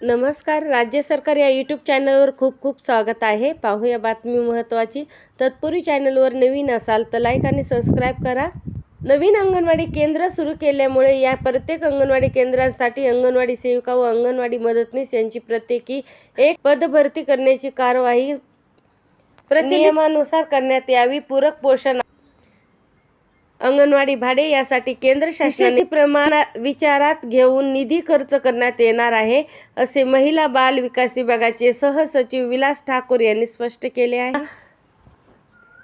नमस्कार राज्य सरकार या यूट्यूब चॅनलवर खूप खूप स्वागत आहे. पाहूया बातमी महत्त्वाची तत्पूर्वी चॅनलवर नवीन असाल तर लाईक आणि सबस्क्राईब करा. नवीन अंगणवाडी केंद्र सुरू केल्यामुळे या प्रत्येक अंगणवाडी केंद्रांसाठी अंगणवाडी सेविका व अंगणवाडी मदतनीस यांची प्रत्येकी एक पदभरती करण्याची कारवाई नियमानुसार करण्यात यावी. पूरक पोषण अंगणवाडी भाडे यासाठी केंद्र शासनाचे प्रमाण विचारात घेऊन निधी खर्च करण्यात येणार आहे असे महिला बाल विकास विभागाचे सहसचिव विलास ठाकूर यांनी स्पष्ट केले आहे.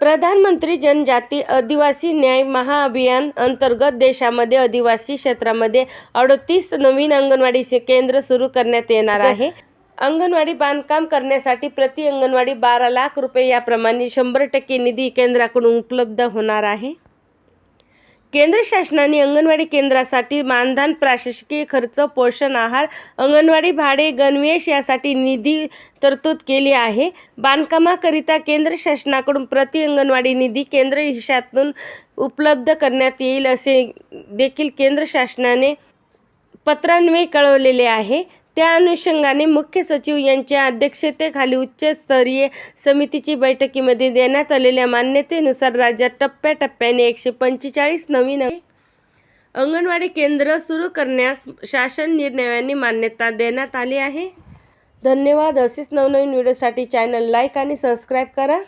प्रधानमंत्री जनजाती आदिवासी न्याय महाअभियान अंतर्गत देशामध्ये आदिवासी क्षेत्रामध्ये अडतीस नवीन अंगणवाडी से- केंद्र सुरू करण्यात येणार आहे. अंगणवाडी बांधकाम करण्यासाठी प्रति अंगणवाडी बारा लाख रुपये याप्रमाणे शंभर टक्के निधी केंद्राकडून उपलब्ध होणार आहे. केंद्र शासनाने अंगणवाडी केंद्रासाठी मानधन प्रशासकीय खर्च पोषण आहार अंगणवाडी भाडे गणवेश यासाठी निधी तरतूद केली आहे. बांधकामाकरिता केंद्र शासनाकडून प्रति अंगणवाडी निधी केंद्र हिशातून उपलब्ध करण्यात येईल असे देखील केंद्र शासनाने पत्रान्वये कळवलेले आहे. त्या अनुषंगाने मुख्य सचिव यांच्या अध्यक्षतेखाली उच्चस्तरीय समितीची बैठकीमध्ये देण्यात आलेल्या मान्यतेनुसार राज्यात टप्प्याटप्प्याने एकशे पंचेचाळीस नवीन अंगणवाडी केंद्र सुरू करण्यास शासन निर्णयाने मान्यता देण्यात आली आहे. धन्यवाद. असेच नवनवीन व्हिडिओसाठी चॅनल लाईक आणि सबस्क्राईब करा.